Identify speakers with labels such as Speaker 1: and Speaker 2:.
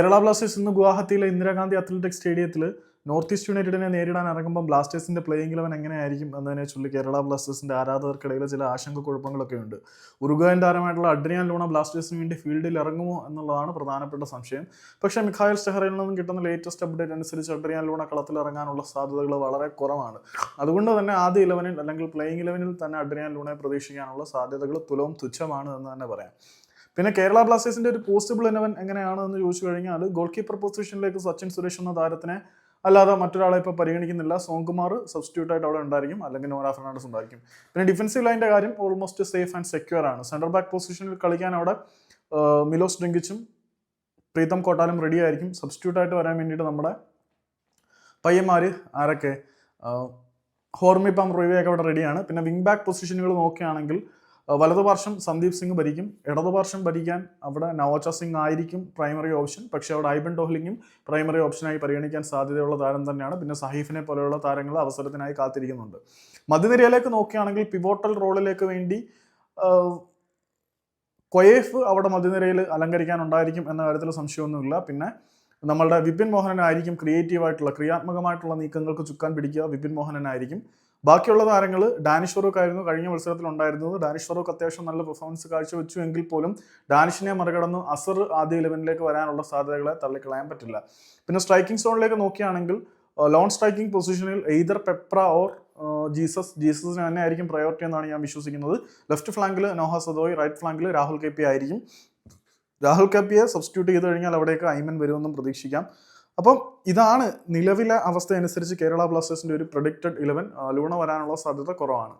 Speaker 1: Kerala Blasters ഇന്ന് ഗുവാഹത്തിയിലെ Indira Gandhi athletic സ്റ്റേഡിയത്തിൽ നോർത്ത് ഈസ്റ്റ് യുണൈറ്റഡിനെ നേരിടാൻ ഇറങ്ങുമ്പോൾ ബ്ലാസ്റ്റേഴ്സിന്റെ പ്ലേയിങ് ഇലവൻ എങ്ങനെയായിരിക്കും എന്നതിനെ ചൊല്ലി കേരള ബ്ലാസ്റ്റേഴ്സിന്റെ ആരാധകർക്കിടയിൽ ചില ആശങ്ക കുഴപ്പങ്ങളൊക്കെ ഉണ്ട്. ഉറുഗായൻ താരമായിട്ടുള്ള അഡ്രിയാൻ ലൂണ ബ്ലാസ്റ്റേഴ്സിന് വേണ്ടി ഫീൽഡിൽ ഇറങ്ങുമോ എന്നുള്ളതാണ് പ്രധാനപ്പെട്ട സംശയം. പക്ഷേ മിഖായൽ സ്റ്റെഹറിൽ നിന്നും കിട്ടുന്ന ലേറ്റസ്റ്റ് അപ്ഡേറ്റ് അനുസരിച്ച് അഡ്രിയാൻ ലൂണ കളത്തിൽ ഇറങ്ങാനുള്ള സാധ്യതകൾ വളരെ കുറവാണ്. അതുകൊണ്ട് തന്നെ ആദ്യ ഇലവനിൽ അല്ലെങ്കിൽ പ്ലേയിങ് ഇലവനിൽ തന്നെ അഡ്രിയാൻ ലൂണയെ പ്രതീക്ഷിക്കാനുള്ള സാധ്യതകൾ തുലവും തുച്ഛമാണ് എന്ന് തന്നെ പറയാം. പിന്നെ കേരള ബ്ലാസ്റ്റേഴ്സിന്റെ ഒരു പോസിബിൾ ഇലവൻ എങ്ങനെയാണ് എന്ന് ചോദിച്ചു കഴിഞ്ഞാൽ ഗോൾ കീപ്പർ പൊസിഷനിലേക്ക് സച്ചിൻ സുരേഷ് എന്ന താരത്തിനെ അല്ലാതെ മറ്റൊരാളെ ഇപ്പോൾ പരിഗണിക്കുന്നില്ല. സോങ്കുമാർ സബ്സ്റ്റിറ്റ്യൂട്ട് ആയിട്ട് അവിടെ ഉണ്ടായിരിക്കും. അല്ലെങ്കിൽ നോറ ഫെർണാണ്ടസ് ഉണ്ടായിരിക്കും. പിന്നെ ഡിഫൻസീവ് ലൈന്റെ കാര്യം ഓൾമോസ്റ്റ് സേഫ് ആൻഡ് സെക്യൂർ ആണ്. സെൻട്രൽ ബാക്ക് പൊസിഷനിൽ കളിക്കാൻ അവിടെ മിലോസ് ഡ്രിങ്കിച്ചും പ്രീതം കോട്ടാലും റെഡി ആയിരിക്കും. സബ്സ്റ്റിറ്റ്യൂട്ട് ആയിട്ട് വരാൻ വേണ്ടിയിട്ട് നമ്മുടെ പയ്യന്മാർ ആരൊക്കെ ഹോർമി പാം റോയിവയൊക്കെ അവിടെ റെഡിയാണ് പിന്നെ വിങ് ബാക്ക് പൊസിഷനുകൾ നോക്കുകയാണെങ്കിൽ വലതുപാർശ്വം സന്ദീപ് സിംഗ് ഭരിക്കും. ഇടതുപാർശ്വം ഭരിക്കാൻ അവിടെ നവോച്ച സിംഗ് ആയിരിക്കും പ്രൈമറി ഓപ്ഷൻ പക്ഷേ അവിടെ ഐബൻ ഡോഹ്ലിങ്ങും പ്രൈമറി ഓപ്ഷനായി പരിഗണിക്കാൻ സാധ്യതയുള്ള താരം തന്നെയാണ്. പിന്നെ സഹീഫിനെ പോലെയുള്ള താരങ്ങൾ അവസരത്തിനായി കാത്തിരിക്കുന്നുണ്ട്. മധ്യനിരയിലേക്ക് നോക്കുകയാണെങ്കിൽ പിവോട്ടൽ റോളിലേക്ക് വേണ്ടി കൊയേഫ് അവിടെ മധ്യനിരയിൽ അലങ്കരിക്കാനുണ്ടായിരിക്കും എന്ന കാര്യത്തിൽ സംശയമൊന്നുമില്ല. പിന്നെ നമ്മളുടെ വിപിൻ മോഹനനായിരിക്കും ക്രിയേറ്റീവായിട്ടുള്ള ക്രിയാത്മകമായിട്ടുള്ള നീക്കങ്ങൾക്ക് ചുക്കാൻ പിടിക്കുക വിപിൻ മോഹനനായിരിക്കും ബാക്കിയുള്ള താരങ്ങൾ ഡാനിഷ് ഫറൂഖ് ആയിരുന്നു കഴിഞ്ഞ മത്സരത്തിൽ ഉണ്ടായിരുന്നത്. ഡാനിഷ് ഫറൂഖ് അത്യാവശ്യം നല്ല പെർഫോമൻസ് കാഴ്ചവെച്ചു എങ്കിൽ പോലും ഡാനിഷിനെ മറികടന്ന് അസർ ആദ്യ ഇലവനിലേക്ക് വരാനുള്ള സാധ്യതകളെ തള്ളിക്കളയാൻ പറ്റില്ല. പിന്നെ സ്ട്രൈക്കിംഗ് സോണിലേക്ക് നോക്കുകയാണെങ്കിൽ ലോൺ സ്ട്രൈക്കിംഗ് പൊസിഷനിൽ എയ്തർ പെപ്ര ഓർ ജീസസ് ജീസസിന് തന്നെ ആയിരിക്കും പ്രയോറിറ്റി എന്നാണ് ഞാൻ വിശ്വസിക്കുന്നത്. ലെഫ്റ്റ് ഫ്ലാങ്കിൽ നോഹ സദോയ് റൈറ്റ് ഫ്ലാങ്കിൽ രാഹുൽ കെ പി ആയിരിക്കും. രാഹുൽ കെ പിയെ സബ്സ്റ്റിറ്റ്യൂട്ട് ചെയ്ത് കഴിഞ്ഞാൽ അവിടേക്ക് ഐമൻ വരുമെന്നും പ്രതീക്ഷിക്കാം. അപ്പം ഇതാണ് നിലവിലെ അവസ്ഥ അനുസരിച്ച് കേരള ബ്ലാസ്റ്റേഴ്സിന്റെ ഒരു പ്രൊഡിക്റ്റഡ് ഇലവൻ ലൂണ വരാനുള്ള സാധ്യത കുറവാണ്.